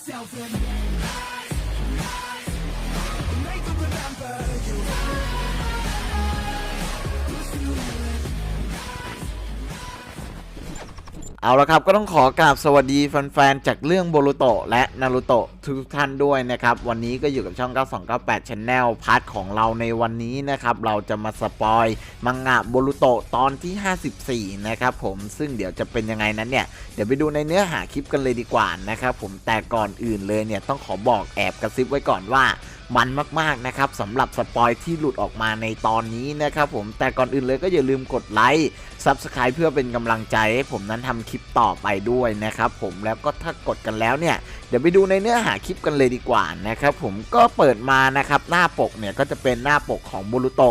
yourself in lies, lies. Make them remember you. Pursue. เอาละครับก็ต้องขอกราบสวัสดีแฟนๆ จากเรื่องโบรุโตะและนารุโตะทุกท่านด้วยนะครับ วันนี้ก็อยู่กับช่อง 9298 Channel พาร์ทของเราในวันนี้นะครับ เราจะมาสปอยมังงะโบรุโตะตอนที่ 54 นะครับผมซึ่งเดี๋ยวจะเป็นยังไงนั้นเนี่ย เดี๋ยวไปดูในเนื้อหาคลิปกันเลยดีกว่านะครับผมแต่ก่อนอื่นเลยเนี่ยต้องขอบอกแอบกระซิบไว้ก่อนว่ามันมากๆนะครับสำหรับสปอยที่หลุดออกมาในตอนนี้นะครับผมแต่ก่อนอื่นเลยก็อย่าลืมกดไลค์ ซับสไคร b ์เพื่อเป็นกำลังใจให้ผมนั้นทำคลิปต่อไปด้วยนะครับผมแล้วก็ถ้ากดกันแล้วเนี่ย เดี๋ยวไปดูในเนื้อหาคลิปกันเลยดีกว่านะครับผมก็เปิดมานะครับหน้าปกเนี่ยก็จะเป็นหน้าปกของบูรุโต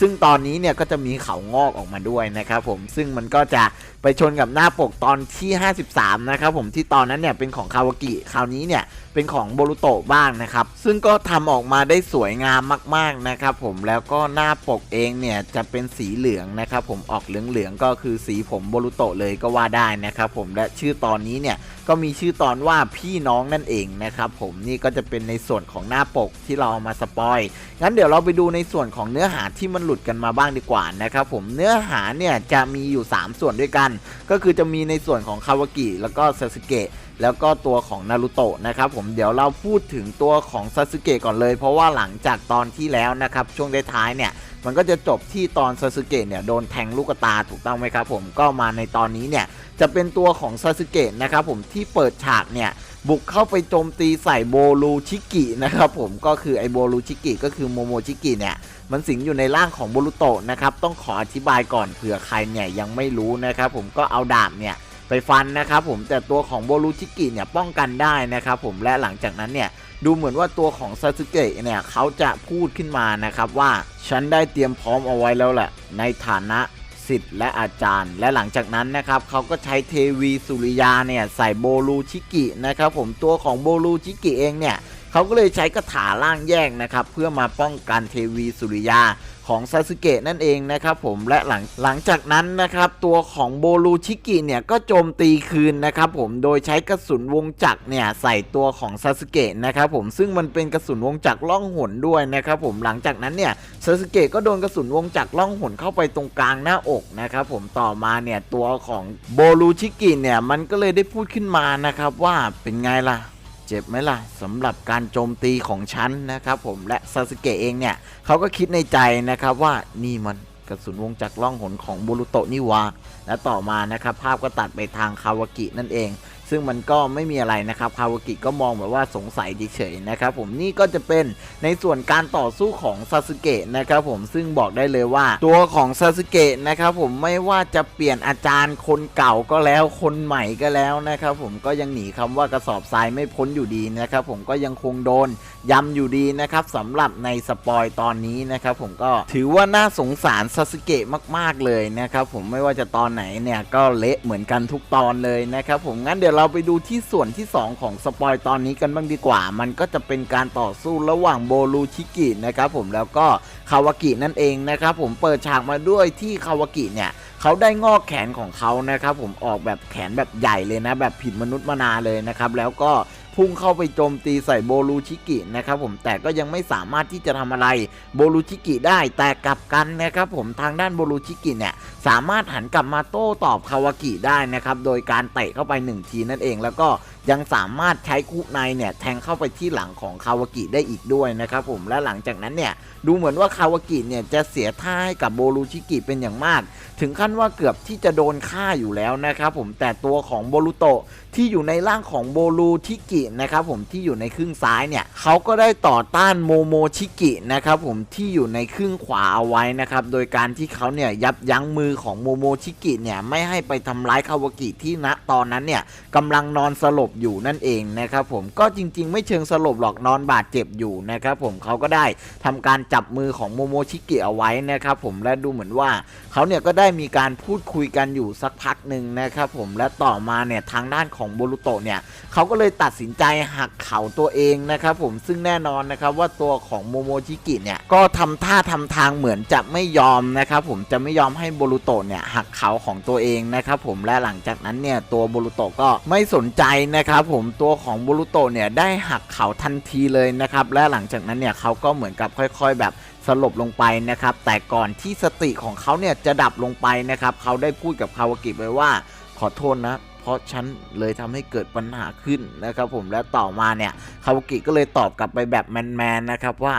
ซึ่งตอนนี้เนี่ยก็จะมีเขางอกออกมาด้วยนะครับผมซึ่งมันก็จะ ไปชนกับหน้าปกตอนที่ 53 นะครับผมที่ตอนนั้นเนี่ยเป็นของคาวากิคราวนี้เนี่ยเป็นของโบรุโตะบ้างนะครับซึ่งก็ทำออกมาได้สวยงามมากๆนะครับผมแล้วก็หน้าปกเองเนี่ยจะเป็นสีเหลืองนะครับผมออกเหลืองๆก็คือสีผมโบรุโตะเลยก็ว่าได้นะครับผมและชื่อตอนนี้เนี่ยก็มีชื่อตอนว่าพี่น้องนั่นเองนะครับผมนี่ก็จะเป็นในส่วนของหน้าปกที่เราเอามาสปอยงั้นเดี๋ยวเราไปดูในส่วนของเนื้อหาที่มันหลุดกันมาบ้างดีกว่านะครับผมเนื้อหาเนี่ยจะมีอยู่ 3 ส่วนด้วยกันก็คือจะมีในส่วนของคาวากิแล้วก็ซาสึเกะ แล้วก็ตัวของนารุโตะนะครับผมเดี๋ยวเราพูดถึงตัวของซาสึเกะก่อนเลย เพราะว่าหลังจากตอนที่แล้วนะครับช่วงท้ายเนี่ยมันก็จะจบที่ตอนซาสึเกะเนี่ยโดนแทงลูกตาถูกต้องไหมครับผมก็มาในตอนนี้เนี่ยจะเป็นตัวของซาสึเกะนะครับผมที่เปิดฉากเนี่ยบุกเข้าไปโจมตีใส่โบลูชิกินะครับผมก็คือไอโบลูชิกิก็คือโมโมชิกิเนี่ยมันสิงอยู่ในร่างของโบรุโตะนะครับต้องขออธิบายก่อนเผื่อใครเนี่ยยังไม่รู้นะครับผมก็เอาดาบเนี่ย ไปฟันนะครับผมแต่ตัวของโบลูชิกิเนี่ยป้องกันได้นะครับผมและหลังจากนั้นเนี่ยดูเหมือนว่าตัวของซาสึเกะเนี่ยเขาจะพูดขึ้นมานะครับว่าฉันได้เตรียมพร้อมเอาไว้แล้วแหละในฐานะสิทธิ์และอาจารย์ และหลังจากนั้นนะครับเขาก็ใช้เทวีสุริยาเนี่ยใส่โบลูชิกินะครับผมตัวของโบลูชิกิเองเนี่ย เขาก็เลยใช้คาถาล่างแยกนะครับเพื่อมาป้องกันเทวีสุริยาของซาสึเกะนั่นเองนะครับผมและหลังหลังจากนั้นนะครับตัวของโบลูชิกิเนี่ยก็โจมตีคืนนะครับผมโดยใช้กระสุนวงจักรเนี่ยใส่ตัวของซาสึเกะนะครับผมซึ่งมันเป็นกระสุนวงจักรล่องหนด้วยนะครับผมหลังจากนั้นเนี่ยซาสึเกะก็โดนกระสุนวงจักรล่องหนเข้าไปตรงกลางหน้าอกนะครับผมต่อมาเนี่ยตัวของโบลูชิกิเนี่ยมันก็เลยได้พูดขึ้นมานะครับว่าเป็นไงล่ะ เจ็บไหมล่ะสำหรับการโจมตีของฉันนะครับผมและซาสึเกะเองเนี่ยเขาก็คิดในใจนะครับว่านี่มันกระสุนวงจักรล่องหนของโบรุโตะนี่วาและต่อมานะครับภาพก็ตัดไปทางคาวากินั่นเอง ซึ่งมันก็ไม่มีอะไรนะครับคาวากิก็มองแบบว่าสงสัยเฉยๆนะครับผมนี่ก็จะเป็นในส่วนการต่อสู้ของซาสึเกะนะครับผมซึ่งบอกได้เลยว่า ตัวของซาสึเกะนะครับผมไม่ว่าจะเปลี่ยนอาจารย์คนเก่าก็แล้วคนใหม่ก็แล้วนะครับผมก็ยังหนีคำว่ากระสอบทรายไม่พ้นอยู่ดีนะครับผมก็ยังคงโดนย้ำอยู่ดีนะครับสำหรับในสปอยตอนนี้นะครับผมก็ถือว่าน่าสงสารซาสึเกะมาก ๆเลยนะครับผมไม่ว่าจะตอนไหนเนี่ยก็เละเหมือนกันทุกตอนเลยนะครับผมงั้นเดี๋ยวเราไปดูที่ส่วนที่ 2 ของสปอยตอนนี้กันบ้างดีกว่า มันก็จะเป็นการต่อสู้ระหว่างโบลูชิกินะครับผมแล้วก็คาวากินั่นเองนะครับผมเปิดฉากมาด้วยที่คาวากิเนี่ยเขาได้งอกแขนของเขานะครับผมออกแบบแขนแบบใหญ่เลยนะ แบบผิดมนุษย์มนาเลยนะครับแล้วก็ พุ่งเข้าไปโจมตีใส่โบลูชิกินะครับผมแต่ก็ยังไม่สามารถที่จะทำอะไรโบลูชิกิได้แต่กลับกันนะครับผมทางด้านโบลูชิกิเนี่ยสามารถหันกลับมาโต้ตอบคาวากิได้นะครับโดยการเตะเข้าไปหนึ่งทีนั่นเองแล้วก็ ยังสามารถใช้คุกในเนี่ยแทงเข้าไปที่หลังของคาวากิได้อีกด้วยนะครับผมและหลังจากนั้นเนี่ยดูเหมือนว่าคาวากิเนี่ยจะเสียท่าให้กับโบลูชิกิเป็นอย่างมาก ถึงขั้นว่าเกือบที่จะโดนฆ่าอยู่แล้วนะครับผมแต่ตัวของโบรุโตะที่อยู่ในร่างของโบลูชิกินะครับผมที่อยู่ในครึ่งซ้ายเนี่ยเขาก็ได้ต่อต้านโมโมชิกินะครับผมที่อยู่ในครึ่งขวาเอาไว้นะครับโดยการที่เขาเนี่ยยับยั้งมือของโมโมชิกิเนี่ยไม่ให้ไปทำร้ายคาวากิที่ณ ตอนนั้นเนี่ยกำลังนอนสลบอยู่นั่นเองนะครับผมก็จริง ๆ ไม่เชิงสลบหรอกนอนบาดเจ็บอยู่นะครับผมเขาก็ได้ทำการจับมือของโมโมชิกิเอาไว้นะครับผมและดูเหมือนว่าเขาเนี่ยก็ได้มีการพูดคุยกันอยู่สักพักหนึ่งนะครับผมและต่อมาเนี่ยทางด้านของโบรุโตะเนี่ยเขาก็เลยตัดสินใจหักเข่าตัวเองนะครับผมซึ่งแน่นอนนะครับว่าตัวของโมโมชิกิเนี่ยก็ทำท่าทำทางเหมือนจะไม่ยอมนะครับผมจะไม่ยอมให้โบรุโตะเนี่ยหักเข่าของตัวเองนะครับผมและหลังจากนั้นเนี่ยตัวตัวโบรุโตะก็ไม่สนใจนะครับผมตัวของโบรุโตะเนี่ยได้หักเขาทันทีเลยนะครับและหลังจากนั้นเนี่ยเขาก็เหมือนกับค่อย ๆ แบบสลบลงไปนะครับแต่ก่อนที่สติของเขาเนี่ยจะดับลงไปนะครับเขาได้พูดกับคาวากิไว้ว่าขอโทษนะเพราะฉันเลยทำให้เกิดปัญหาขึ้นนะครับผมและต่อมาเนี่ยคาวากิก็เลยตอบกลับไปแบบแมนๆนะครับว่า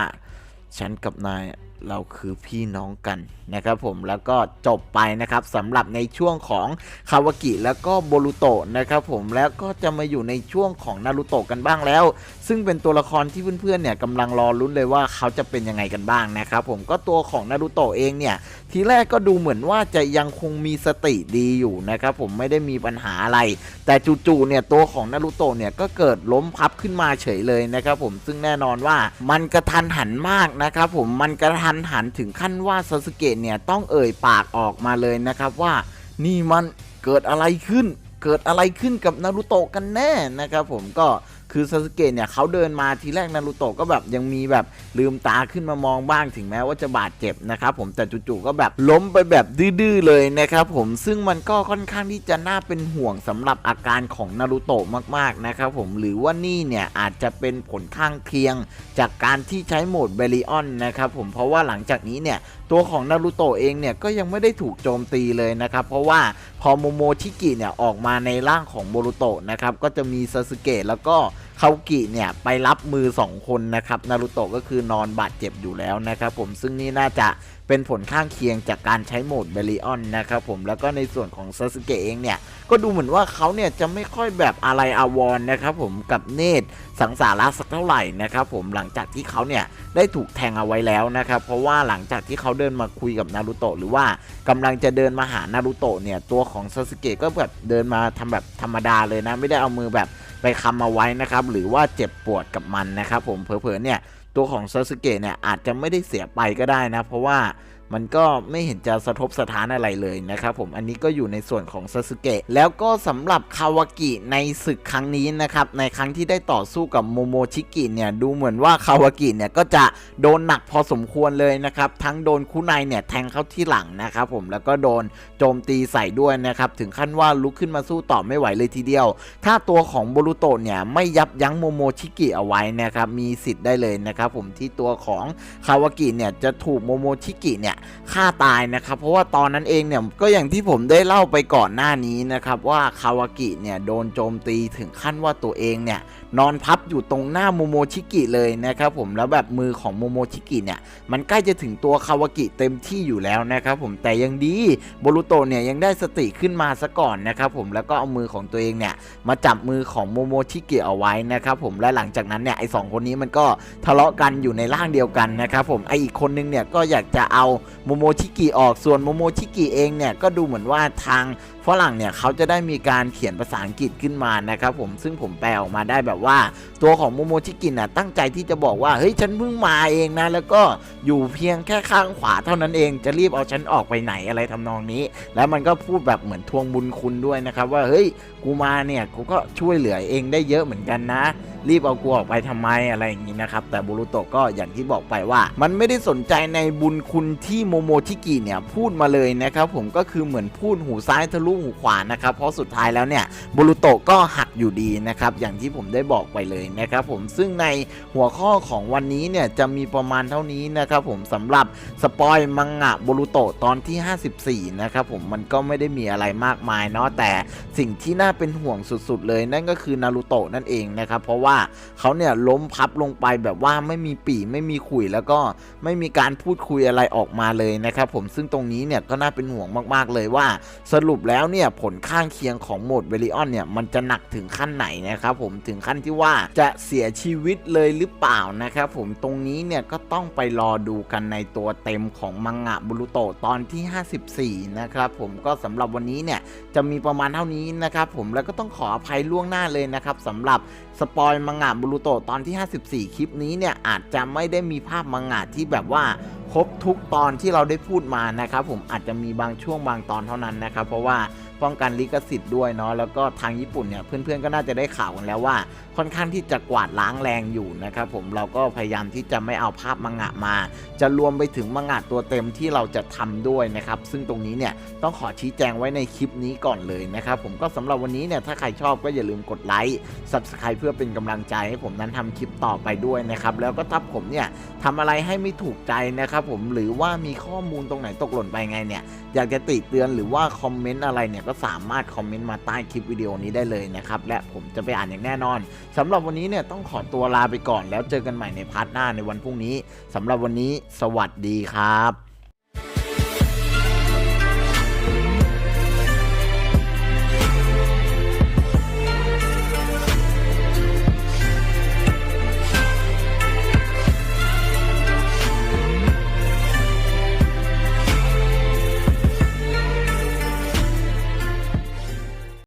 ฉันกับนาย เราคือพี่น้องกันนะครับผมแล้วก็จบไปนะครับสำหรับในช่วงของคาวากิแล้วก็โบรุโตะนะครับผมแล้วก็จะมาอยู่ในช่วงของนารูโตะกันบ้างแล้ว ซึ่งเป็นตัวละครที่เพื่อนๆเนี่ยกำลังรอลุ้นเลยว่าเขาจะเป็นยังไงกันบ้างนะครับผมก็ตัวของนารูโตะเองเนี่ยทีแรกก็ดูเหมือนว่าจะยังคงมีสติดีอยู่นะครับผมไม่ได้มีปัญหาอะไร แต่จู่ๆเนี่ยตัวของนารูโตะเนี่ยก็เกิดล้มพับขึ้นมาเฉยเลยนะครับผมซึ่งแน่นอนว่ามันกระทันหันมากนะครับผมมันกระทันหันถึงขั้นว่าซาสึเกะเนี่ยต้องเอ่ยปากออกมาเลยนะครับว่านี่มันเกิดอะไรขึ้น เกิดอะไรขึ้นกับนารุโตะกันแน่นะครับผมก็ คือซาสึเกะเนี่ยเขาเดินมาทีแรกนารูโตะก็แบบยังมีแบบลืมตาขึ้นมามองบ้างถึงแม้ว่าจะบาดเจ็บนะครับผมแต่จู่ๆก็แบบล้มไปแบบดื้อๆเลยนะครับผมซึ่งมันก็ค่อนข้างที่จะน่าเป็นห่วงสำหรับอาการของนารูโตะมากๆนะครับผมหรือว่านี่เนี่ยอาจจะเป็นผลข้างเคียงจากการที่ใช้โหมดเบลิออนนะครับผมเพราะว่าหลังจากนี้เนี่ยตัวของนารูโตะเองเนี่ยก็ยังไม่ได้ถูกโจมตีเลยนะครับ เพราะว่าพอโมโมชิกิเนี่ยออกมาในร่างของโมรุโตะนะครับก็จะมีซาสึเกะแล้วก็ คากิเนี่ยไปรับมือ 2 คนนะครับนารูโตะก็คือนอนบาดเจ็บอยู่แล้วนะครับผมซึ่งนี่น่าจะเป็นผลข้างเคียงจากการใช้โหมดเบลิออนนะครับผมแล้วก็ในส่วนของซาสึเกะเองเนี่ย ก็ดูเหมือนว่าเขาเนี่ยจะไม่ค่อยแบบอะไรอาวรณ์นะครับผมกับเนตรสังสาระสักเท่าไหร่นะครับผมหลังจากที่เขาเนี่ยได้ถูกแทงเอาไว้แล้วนะครับเพราะว่าหลังจากที่เขาเดินมาคุยกับนารูโตะหรือว่ากำลังจะเดินมาหานารูโตะเนี่ยตัวของซาสึเกะก็แบบเดินมาทำแบบธรรมดาเลยนะไม่ได้เอามือแบบ ไปคำเอาไว้นะครับหรือว่าเจ็บปวดกับมันนะครับผมเผลอๆเนี่ยตัวของซาสึเกะเนี่ยอาจจะไม่ได้เสียไปก็ได้นะเพราะว่า มันก็ไม่เห็นจะสะทบสถานอะไรเลยนะครับผมอันนี้ก็อยู่ในส่วนของซาสึเกะแล้วก็สำหรับคาวากิในศึกครั้งนี้นะครับในครั้งที่ได้ต่อสู้กับโมโมชิกิเนี่ยดูเหมือนว่าคาวากิเนี่ยก็จะโดนหนักพอสมควรเลยนะครับทั้งโดนคุไนเนี่ยแทงเข้าที่หลังนะครับผมแล้วก็โดนโจมตีใส่ด้วยนะครับถึงขั้นว่าลุกขึ้นมาสู้ต่อไม่ไหวเลยทีเดียว ถ้าตัวของโบรุโตะเนี่ยไม่ยับยั้งโมโมชิกิเอาไว้นะครับมีสิทธิ์ได้เลยนะครับผมที่ตัวของคาวากิเนี่ยจะถูกโมโมชิกิเนี่ยฆ่าตายนะครับ เพราะว่าตอนนั้นเองเนี่ยก็อย่างที่ผมได้เล่าไปก่อนหน้านี้นะครับว่าคาวากิเนี่ยโดนโจมตีถึงขั้นว่าตัวเองเนี่ยนอนพับอยู่ตรงหน้าโมโมชิกิเลยนะครับผมแล้วแบบมือของโมโมชิกิเนี่ยมันใกล้จะถึงตัวคาวากิเต็มที่อยู่แล้วนะครับผมแต่ยังดีโบรุโตเนี่ยยังได้สติขึ้นมาซะก่อนนะครับผมแล้วก็เอามือของตัวเองเนี่ยมาจับมือของโมโมชิกิเอาไว้นะครับผมและหลังจากนั้นเนี่ยไอสองคนนี้มันก็ทะเลาะกันอยู่ในร่างเดียวกันนะครับผมไออีกคนนึงเนี่ยก็อยากจะเอาโมโมชิกิออกส่วนโมโมชิกิเองเนี่ยก็ดูเหมือนว่าทาง ฝรั่งเนี่ยเขาจะได้มีการเขียนภาษาอังกฤษขึ้นมานะครับผมซึ่งผมแปลออกมาได้แบบว่า ตัวของโมโมชิกิน่ะตั้งใจที่จะบอกว่าเฮ้ยฉันเพิ่งมาเองนะแล้วก็อยู่เพียงแค่ข้างขวาเท่านั้นเองจะรีบเอาฉันออกไปไหนอะไรทำนองนี้ แล้วมันก็พูดแบบเหมือนทวงบุญคุณด้วยนะครับว่าเฮ้ยกูมาเนี่ยกูก็ช่วยเหลือเองได้เยอะเหมือนกันนะ รีบเอากูออกไปทำไมอะไรอย่างนี้นะครับแต่บูรุโตะก็อย่างที่บอกไปว่า มันไม่ได้สนใจในบุญคุณที่โมโมชิกิเนี่ยพูดมาเลยนะครับผมก็คือเหมือนพูดหูซ้ายทะลุหูขวานะครับ เพราะสุดท้ายแล้วเนี่ยบูรุโตะก็หักอยู่ดีนะครับ อย่างที่ผมได้บอกไปเลยนะครับ ผมซึ่งในหัวข้อของวันนี้เนี่ยจะมีประมาณเท่านี้นะครับ ผมสำหรับสปอยมังงะบูรุโตะตอนที่ 54 นะครับ ผมมันก็ไม่ได้มีอะไรมากมายเนาะแต่สิ่งที่น่าเป็นห่วงสุด ๆ เลยนั่นก็คือนารูโตะนั่นเองนะครับ เพราะว่าเขาเนี่ยล้มพับลงไปแบบว่าไม่มีปีไม่มีขุยแล้วก็ไม่มีการพูดคุยอะไรออกมาเลยนะครับ ผมซึ่งตรงนี้เนี่ยก็น่าเป็นห่วงมาก ๆ เลยว่าสรุปแล้วเนี่ยผลข้างเคียงของโหมดเวลิออนเนี่ยมันจะหนักถึงขั้นไหนนะครับผมถึงขั้นที่ว่าจะเสียชีวิตเลยหรือเปล่านะครับผมตรงนี้เนี่ยก็ต้องไปรอดูกันในตัวเต็มของมังงะบุรุโตตอนที่ 54 นะครับผมก็สำหรับวันนี้เนี่ยจะมีประมาณเท่านี้นะครับผมแล้วก็ต้องขออภัยล่วงหน้าเลยนะครับสำหรับสปอยมังงะบุรุโตตอนที่ 54 คลิปนี้เนี่ยอาจจะไม่ได้มีภาพมังงะที่แบบว่า ครบทุกตอนที่เราได้พูดมานะครับผมอาจจะมีบางช่วงบางตอนเท่านั้นนะครับ เพราะว่า ป้องกันลิขสิทธิ์ด้วยเนาะแล้วก็ทางญี่ปุ่นเนี่ยเพื่อนๆก็น่าจะได้ข่าวกันแล้วว่า ค่อนข้างที่จะกวาดล้างแรงอยู่นะครับผมเราก็พยายามที่จะไม่เอาภาพมังงะมา จะรวมไปถึงมังงะตัวเต็มที่เราจะทำด้วยนะครับซึ่งตรงนี้เนี่ยต้องขอชี้แจงไว้ในคลิปนี้ก่อนเลยนะครับผมก็สำหรับวันนี้เนี่ยถ้าใครชอบก็อย่าลืมกดไลค์ Subscribe เพื่อเป็นกำลังใจให้ผมนั้นทำคลิปต่อไปด้วยนะครับแล้วก็ถ้าผมเนี่ยทำอะไรให้ไม่ถูกใจนะครับผมหรือว่ามีข้อมูลตรงไหนตกหล่นไปไงเนี่ยอยากจะติเตือนหรือว่าคอมเมนต์อะไรเนี่ยก็สามารถคอมเมนต์มาใต้คลิปวิดีโอนี้ได้เลยนะครับ และผมจะไปอ่านอย่างแน่นอนสำหรับวันนี้เนี่ยต้องขอตัวลาไปก่อนแล้วเจอกันใหม่ในพาร์ทหน้าในวันพรุ่งนี้สำหรับวันนี้สวัสดีครับ